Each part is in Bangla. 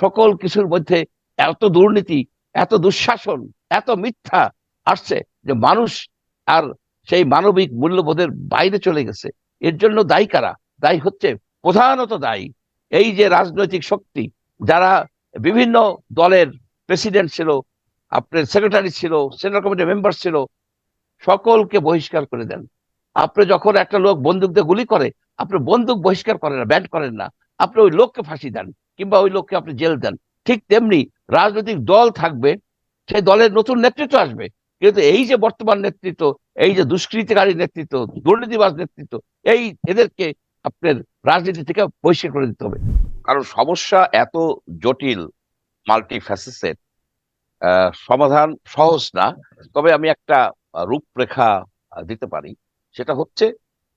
সকল কিছুর মধ্যে এত দুর্নীতি, এত দুঃশাসন, এত মিথ্যা আসছে যে মানুষ আর সেই মানবিক মূল্যবোধের বাইরে চলে গেছে। এর জন্য দায়ী কারা? দায়ী হচ্ছে প্রধানত দায়ী এই যে রাজনৈতিক শক্তি যারা বিভিন্ন দলের প্রেসিডেন্ট ছিল, আপনার সেক্রেটারি ছিল, সেন্ট্রাল কমিটির মেম্বার ছিল, সকলকে বহিষ্কার করে দেন। আপনি যখন একটা লোক বন্দুক দিয়ে গুলি করে, আপনি বন্দুক বহিষ্কার করেন না ব্যান করেন না, আপনি ওই লোককে ফাঁসি দেন। কিংবা ওই লোককে আপনি জেল দেন। ঠিক তেমনি রাজনৈতিক দল থাকবে, সেই দলের নতুন নেতৃত্ব আসবে। কিন্তু এই যে বর্তমান নেতৃত্ব, এই যে দুষ্কৃতিকারী নেতৃত্ব, দুর্নীতিবাজ নেতৃত্ব, এই এদেরকে আপনার রাজনীতি থেকে বহিষ্কার করে দিতে হবে। কারণ সমস্যা এত জটিল মাল্টি ফ্যাসেসের সমাধান সহজ না। তবে আমি একটা রূপরেখা দিতে পারি। সেটা হচ্ছে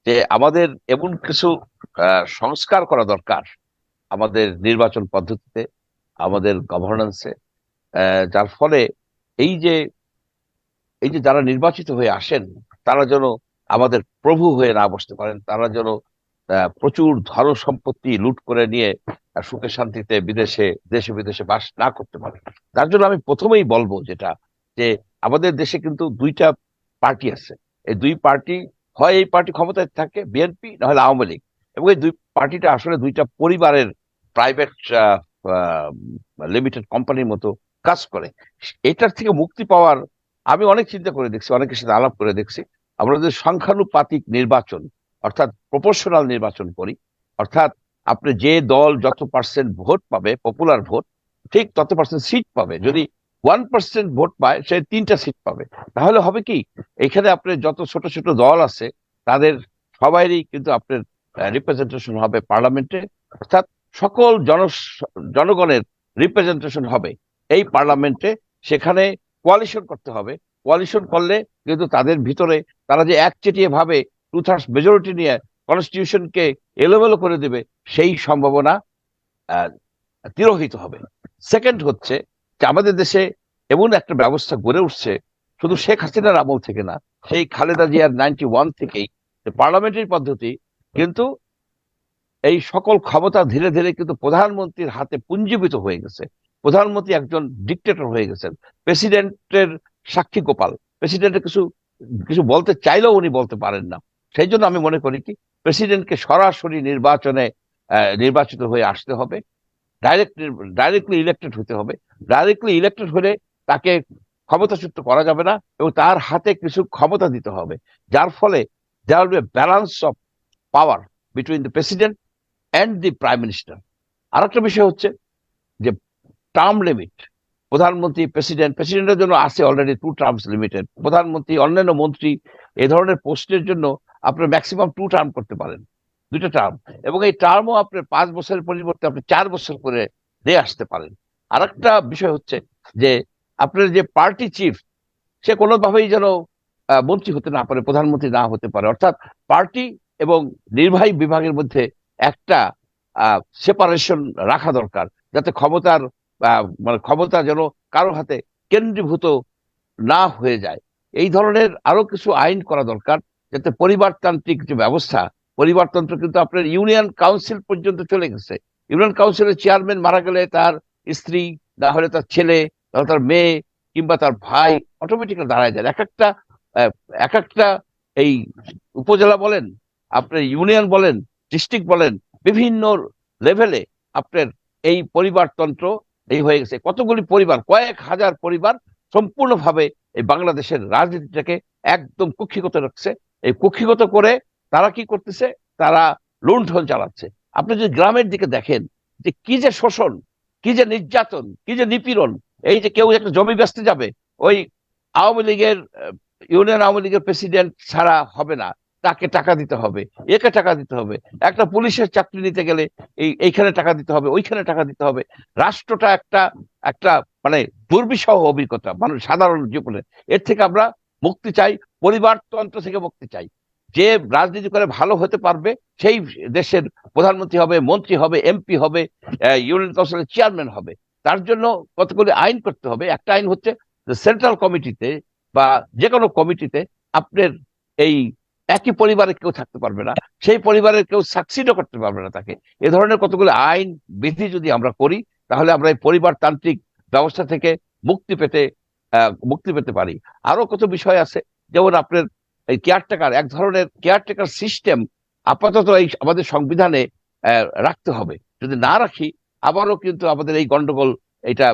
যে আমাদের এমন কিছু সংস্কার করা দরকার। আমাদের নির্বাচন পদ্ধতিতে, আমাদের গভর্নেন্সে যার ফলে এই যে এই যে যারা নির্বাচিত হয়ে আসেন, তারা যেন আমাদের প্রভু হয়ে না বসতে পারেন, তারা যেন প্রচুর ধন সম্পত্তি লুট করে নিয়ে সুখে শান্তিতে বিদেশে, দেশে বিদেশে বাস না করতে পারে। তার জন্য আমি প্রথমেই বলব যেটা, যে আমাদের দেশে কিন্তু দুইটা পার্টি আছে। এই দুই পার্টি, হয় এই পার্টি ক্ষমতায় থাকে, বিএনপি নাহলে আওয়ামী লীগ। এবং এই দুই পার্টিটা আসলে দুইটা পরিবারের প্রাইভেট লিমিটেড কোম্পানির মতো কাজ করে। এটার থেকে মুক্তি পাওয়ার আমি অনেক চিন্তা করে দেখছি, অনেকের সাথে আলাপ করে দেখছি। আমরা যদি সংখ্যানুপাতিক নির্বাচন, অর্থাৎ প্রপোর্শনাল নির্বাচন করি, অর্থাৎ আপনি যে দল যত পার্সেন্ট ভোট পাবে পপুলার ভোট, ঠিক তত পার্সেন্ট সিট পাবে। যদি ওয়ান পার্সেন্ট ভোট পায়, সে তিনটা সিট পাবে। তাহলে হবে কি, এখানে আপনার যত ছোট ছোট দল আছে, তাদের সবাইরই কিন্তু আপনার রিপ্রেজেন্টেশন হবে পার্লামেন্টে অর্থাৎ সকল জন জনগণের রিপ্রেজেন্টেশন হবে। এই পার্লামেন্টে সেখানে কোয়ালিশন করতে হবে। কোয়ালিশন করলে কিন্তু তাদের ভিতরে তারা যে একচেটিয়া ভাবে টু থার্ডস মেজরিটি নিয়ে কনস্টিটিউশনকে এলোমেলো করে দেবে, সেই সম্ভাবনা তিরোহিত হবে। সেকেন্ড হচ্ছে যে আমাদের দেশে এমন একটা ব্যবস্থা গড়ে উঠছে, শুধু শেখ হাসিনার আমল থেকে না, সেই খালেদা জিয়ার নাইনটি ওয়ান থেকেই পার্লামেন্টারি পদ্ধতি কিন্তু এই সকল ক্ষমতা ধীরে ধীরে কিন্তু প্রধানমন্ত্রীর হাতে পুঞ্জীবিত হয়ে গেছে। প্রধানমন্ত্রী একজন ডিকটেটর হয়ে গেছেন। প্রেসিডেন্টের সাক্ষী গোপাল। প্রেসিডেন্টের কিছু কিছু বলতে চাইলেও উনি বলতে পারেন না। সেই জন্য আমি মনে করি কি প্রেসিডেন্টকে সরাসরি নির্বাচনে নির্বাচিত হয়ে আসতে হবে। ডাইরেক্ট ডাইরেক্টলি ইলেক্টেড হতে হবে। ডাইরেক্টলি ইলেক্টেড হলে তাকে ক্ষমতাচ্যুত করা যাবে না এবং তার হাতে কিছু ক্ষমতা দিতে হবে। যার ফলে there balance of power between the president and the prime minister আরেকটা বিষয় হচ্ছে যে টার্ম লিমিট প্রধানমন্ত্রী প্রেসিডেন্ট প্রেসিডেন্টের জন্য আছে অলরেডি টু টার্মস লিমিটেড প্রধানমন্ত্রী, অন্যান্য মন্ত্রী, এ ধরনের পোস্টের জন্য আপনার ম্যাক্সিমাম টু টার্ম করতে পারেন, দুইটা টার্ম এবং এই টার্মও আপনার পাঁচ বছরের পরিবর্তে আপনি চার বছর করে দিয়ে আসতে পারেন। আর একটা বিষয় হচ্ছে যে আপনার যে পার্টি চিফ সে কোনোভাবেই যেন মন্ত্রী হতে না পারে, প্রধানমন্ত্রী না হতে পারে। অর্থাৎ পার্টি এবং নির্বাহী বিভাগের মধ্যে একটা সেপারেশন রাখা দরকার। যাতে ক্ষমতার মানে ক্ষমতা যেন কারও হাতে কেন্দ্রীভূত না হয়ে যায়। এই ধরনের আরও কিছু আইন করা দরকার, যাতে পরিবারতান্ত্রিক যে ব্যবস্থা, পরিবারতন্ত্র কিন্তু আপনার ইউনিয়ন কাউন্সিল পর্যন্ত চলে গেছে। ইউনিয়ন কাউন্সিলের চেয়ারম্যান মারা গেলে তার স্ত্রী, না হলে তার ছেলে তাহলে তার মেয়ে, কিংবা তার ভাই অটোমেটিক্যালি দাঁড়ায় যায়। এক একটা এক একটা এই উপজেলা বলেন, আপনার ইউনিয়ন বলেন ডিস্ট্রিক্ট বলেন, বিভিন্ন লেভেলে আপনার এই পরিবারতন্ত্র এই হয়ে গেছে। কতগুলি পরিবার, কয়েক হাজার পরিবার সম্পূর্ণভাবে এই বাংলাদেশের রাজনীতিটাকে একদম কুক্ষিগত রাখছে। এই কুক্ষিগত করে তারা কি করতেছে? তারা লুণ্ঠন চালাচ্ছে। আপনি যদি গ্রামের দিকে দেখেন যে কি যে শোষণ, কি যে নির্যাতন, কি যে নিপীড়ন, এই যে কেউ একটা জমি বেচতে যাবে, ওই আওয়ামী লীগের ইউনিয়ন আওয়ামী লীগের প্রেসিডেন্ট ছাড়া হবে না। তাকে টাকা দিতে হবে, একে টাকা দিতে হবে। একটা পুলিশের চাকরি নিতে গেলে এই, এইখানে টাকা দিতে হবে, ওইখানে টাকা দিতে হবে। রাষ্ট্রটা একটা একটা মানে দুর্বিষহ অভিজ্ঞতা, মানুষ সাধারণ জীবনে। এর থেকে আমরা মুক্তি চাই, পরিবারতন্ত্র থেকে মুক্তি চাই। যে রাজনীতি করে ভালো হতে পারবে, সেই দেশের প্রধানমন্ত্রী হবে, মন্ত্রী হবে, এমপি হবে ইউনিয়ন কাউন্সিলের চেয়ারম্যান হবে। তার জন্য কতগুলি আইন করতে হবে। একটা আইন হচ্ছে সেন্ট্রাল কমিটিতে বা যে কোনো কমিটিতে আপনার এই একই পরিবারে কেউ থাকতে পারবে না, সেই পরিবারের কেউ সাকসিডও করতে পারবে না তাকে। এ ধরনের কতগুলো আইন, বিধি যদি আমরা করি, তাহলে আমরা এই পরিবারতান্ত্রিক ব্যবস্থা থেকে মুক্তি পেতে মুক্তি পেতে পারি। আরও কত বিষয় আছে, যেমন আপনার এই কেয়ারটেকার এক ধরনের কেয়ারটেকার সিস্টেম আপাতত এই আমাদের সংবিধানে রাখতে হবে। যদি না রাখি, আবারও কিন্তু আমাদের এই গন্ডগোল এটা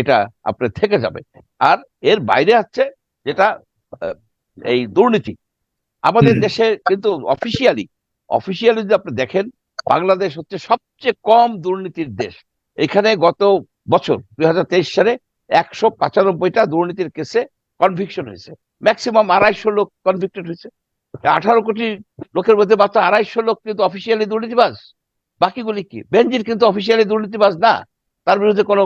এটা আপনার থেকে যাবে। আর এর বাইরে আছে যেটা এই দুর্নীতি। আমাদের দেশে কিন্তু অফিসিয়ালি অফিসিয়ালি যদি আপনি দেখেন বাংলাদেশ হচ্ছে সবচেয়ে কম দুর্নীতির দেশ। এখানে গত বছর দুই সালে একশো পঁচানব্বইটা দুর্নীতির কেসে কনভিকশন হয়েছে। ম্যাক্সিমাম আড়াইশো লোক কনভিক্টেড হয়েছে। আঠারো কোটি লোকের মধ্যে মাত্র আড়াইশো লোক কিন্তু অফিসিয়ালি দুর্নীতিবাজ। বাকিগুলি কি? বেঞ্জির কিন্তু অফিসিয়ালি দুর্নীতিবাজ না। তার বিরুদ্ধে কোনো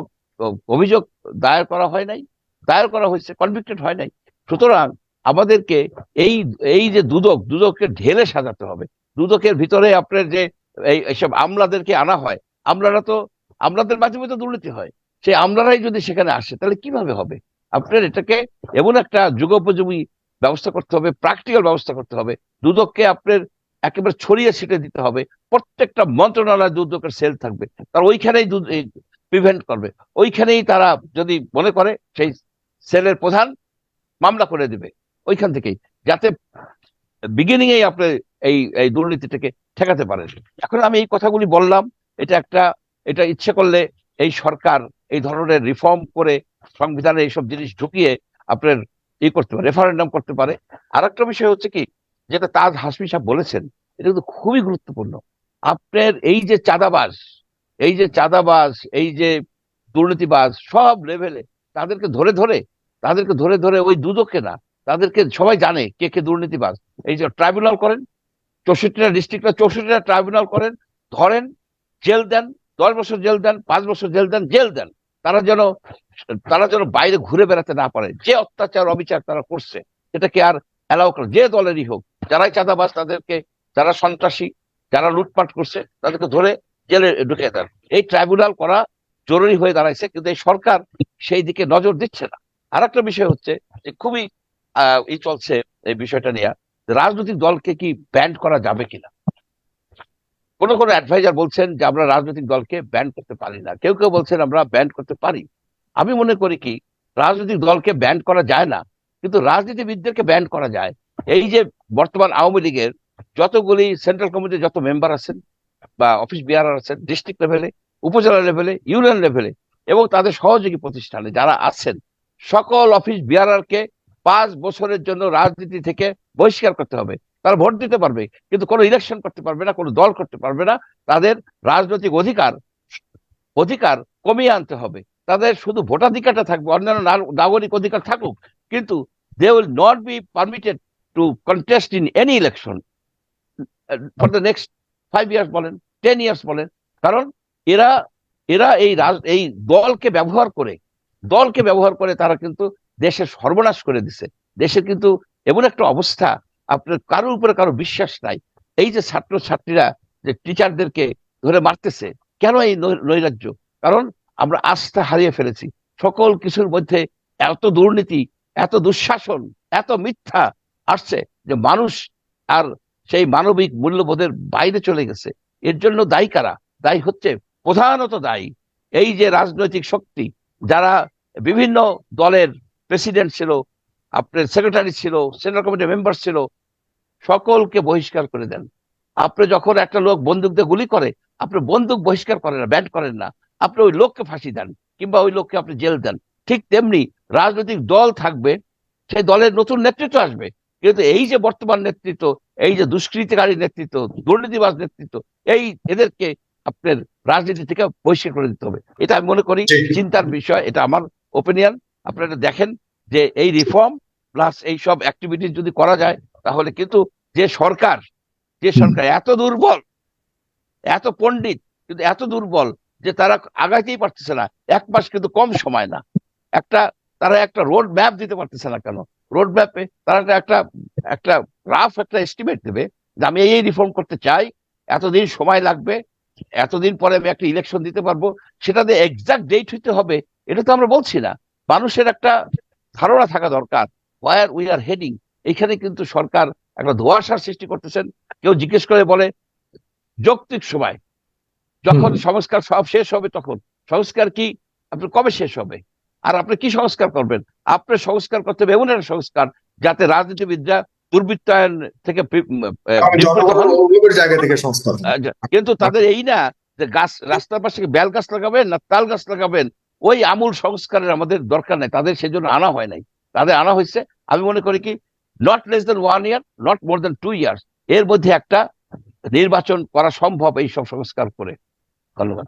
অভিযোগ দায়ের করা হয় নাই। দায়ের করা হয়েছে কনভিক্টেড হয় নাই। সুতরাং আমাদেরকে এই এই যে দুদক, দুদককে ঢেলে সাজাতে হবে। দুদকের ভিতরে আপনার যে এই, এইসব আমলাদেরকে আনা হয়, আমলারা তো, আমলাদের মাঝে মধ্যে দুর্নীতি হয়। সেই আমলারাই যদি সেখানে আসে, তাহলে কীভাবে হবে? আপনার এটাকে এমন একটা যুগোপযোগী ব্যবস্থা করতে হবে প্র্যাকটিক্যাল ব্যবস্থা করতে হবে। দুদককে আপনার একেবারে ছড়িয়ে ছিটে দিতে হবে। প্রত্যেকটা মন্ত্রণালয় দুদকের সেল থাকবে। তার ওইখানেই প্রিভেন্ট করবে। ওইখানেই তারা যদি মনে করে, সেই সেলের প্রধান মামলা করে দিবে। ওইখান থেকেই, যাতে বিগিনিং এই আপনি এই এই দুর্নীতিটাকে ঠেকাতে পারেন। এখন আমি এই কথাগুলি বললাম, এটা একটা, এটা ইচ্ছে করলে এই সরকার এই ধরনের রিফর্ম করে সংবিধানে এইসব জিনিস ঢুকিয়ে আপনার ই করতে পারে রেফারেন্ডাম করতে পারে। আর একটা বিষয় হচ্ছে কি, যেটা তাজ হাসমি সাহেব বলেছেন, এটা কিন্তু খুবই গুরুত্বপূর্ণ। আপনার এই যে চাঁদাবাজ, এই যে চাঁদাবাজ, এই যে দুর্নীতিবাজ, সব লেভেলে তাদেরকে ধরে ধরে, তাদেরকে ধরে ধরে ওই দুদককে না তাদেরকে সবাই জানে কে কে দুর্নীতিবাজ। এই যে ট্রাইব্যুনাল করেন, চৌষট্টিটা ডিস্ট্রিক্টটা চৌষট্টিটা ট্রাইব্যুনাল করেন, ধরেন, জেল দেন, দশ বছর জেল দেন, পাঁচ বছর জেল দেন জেল দেন। তারা যেন তারা যেন বাইরে ঘুরে বেড়াতে না পারে। যে অত্যাচার, অবিচার তারা করছে এটাকে আর অ্যালাউ করে যে দলেরই হোক, যারাই চাঁদাবাজ তাদেরকে, যারা সন্ত্রাসী, যারা লুটপাট করছে, তাদেরকে ধরে জেলে ঢুকে দেন। এই ট্রাইব্যুনাল করা জরুরি হয়ে দাঁড়াইছে, কিন্তু এই সরকার সেই দিকে নজর দিচ্ছে না। আর একটা বিষয় হচ্ছে যে খুবই আহ, ই চলছে এই বিষয়টা নিয়ে রাজনৈতিক দলকে কি ব্যান্ড করা যাবে কিনা? কোন কোন অ্যাডভাইজার বলছেন যে আমরা রাজনৈতিক দলকে ব্যান্ড করতে পারি না। কেউ কেউ বলছেন আমরা ব্যান্ড করতে পারি। আমি মনে করি কি রাজনৈতিক দলকে ব্যান্ড করা যায় না কিন্তু রাজনীতিবিদদেরকে ব্যান্ড করা যায়। এই যে বর্তমান আওয়ামী লীগের যতগুলি সেন্ট্রাল কমিটির যত মেম্বার আছেন বা অফিস বিয়ারার আছেন ডিস্ট্রিক্ট লেভেলে উপজেলা লেভেলে ইউনিয়ন লেভেলে এবং তাদের সহযোগী প্রতিষ্ঠানে যারা আছেন সকল অফিস বিয়ারারকে পাঁচ বছরের জন্য রাজনীতি থেকে বহিষ্কার করতে হবে। তারা ভোট দিতে পারবে, কিন্তু কোনো ইলেকশন করতে পারবে না, কোনো দল করতে পারবে না। তাদের রাজনৈতিক অধিকার অধিকার কমিয়ে আনতে হবে। তাদের শুধু ভোটাধিকারটা থাকবে, অন্যান্য নাগরিক অধিকার থাকুক, কিন্তু they will not be permitted to contest in any election for the next five years বলেন টেন ইয়ার্স বলেন। কারণ এরা এরা এই রাজ, এই দলকে ব্যবহার করে, দলকে ব্যবহার করে তারা কিন্তু দেশের সর্বনাশ করে দিছে। দেশের কিন্তু এমন একটা অবস্থা, আপনার কারোর উপরে কারও বিশ্বাস নাই। এই যে ছাত্র ছাত্রীরা যে টিচারদেরকে ধরে মারতেছে, কেন এই নৈরাজ্য? কারণ আমরা আস্থা হারিয়ে ফেলেছি। সকল কিছুর মধ্যে এত দুর্নীতি, এত দুঃশাসন, এত মিথ্যা আসছে যে মানুষ আর সেই মানবিক মূল্যবোধের বাইরে চলে গেছে। এর জন্য দায়ী কারা? দায়ী হচ্ছে প্রধানত দায়ী। এই যে রাজনৈতিক শক্তি, যারা বিভিন্ন দলের প্রেসিডেন্ট ছিল আপনার সেক্রেটারি ছিল সেন্ট্রাল কমিটির মেম্বার ছিল সকলকে বহিষ্কার করে দেন। আপনি যখন একটা লোক বন্দুক দিয়ে গুলি করে আপনি বন্দুক বহিষ্কার করেন না ব্যান্ড করেন না। আপনি ওই লোককে ফাঁসি দেন কিংবা ওই লোককে আপনি জেল দেন। ঠিক তেমনি রাজনৈতিক দল থাকবে সেই দলের নতুন নেতৃত্ব আসবে। কিন্তু এই যে বর্তমান নেতৃত্ব এই যে দুষ্কৃতিকারী নেতৃত্ব দুর্নীতিবাজ নেতৃত্ব এই এদেরকে আপনার রাজনীতি থেকে বহিষ্কার করে দিতে হবে। এটা আমি মনে করি। চিন্তার বিষয় এটা আমার ওপিনিয়ন আপনারা দেখেন যে এই রিফর্ম প্লাস এই সব অ্যাক্টিভিটি যদি করা যায় তাহলে কিন্তু যে সরকার যে সরকার এত দুর্বল এত পণ্ডিত কিন্তু এত দুর্বল যে তারা আগাইতেই পারতেছে না। এক মাস কিন্তু কম সময় না। একটা তারা একটা রোড ম্যাপ দিতে পারতেছে না কেন? রোড ম্যাপে তারা একটা- একটা একটা রাফ একটা এস্টিমেট দেবে যে আমি এই রিফর্ম করতে চাই এতদিন সময় লাগবে এতদিন পরে আমি একটা ইলেকশন দিতে পারব সেটাতে এক্সাক্ট ডেট হইতে হবে এটা তো আমরা বলছি না। মানুষের একটা ধারণা থাকা দরকার। ওয়ার উই আর হেডিং এখানে কিন্তু সরকার একটা ধোয়াশার সৃষ্টি করতেছেন। কেউ জিজ্ঞেস করে বলে যৌক্তিক সময়। যখন সংস্কার সব শেষ হবে তখন। সংস্কার কি? আপনার কবে শেষ হবে? আর আপনি কি সংস্কার করবেন? আপনার সংস্কার করতে হবে এমন একটা সংস্কার যাতে রাজনীতিবিদরা দুর্বৃত্তায়ন থেকে কিন্তু তাদের এই না যে গাছ রাস্তার পাশে বেল গাছ লাগাবেন না তাল গাছ লাগাবেন? ওই আমূল সংস্কারের আমাদের দরকার নাই, তাদের সেজন্য আনা হয় নাই। তাদের আনা হয়েছে। আমি মনে করি কি not less than one year not more than two years এর মধ্যে একটা নির্বাচন করা সম্ভব এই সব সংস্কার করে। ধন্যবাদ।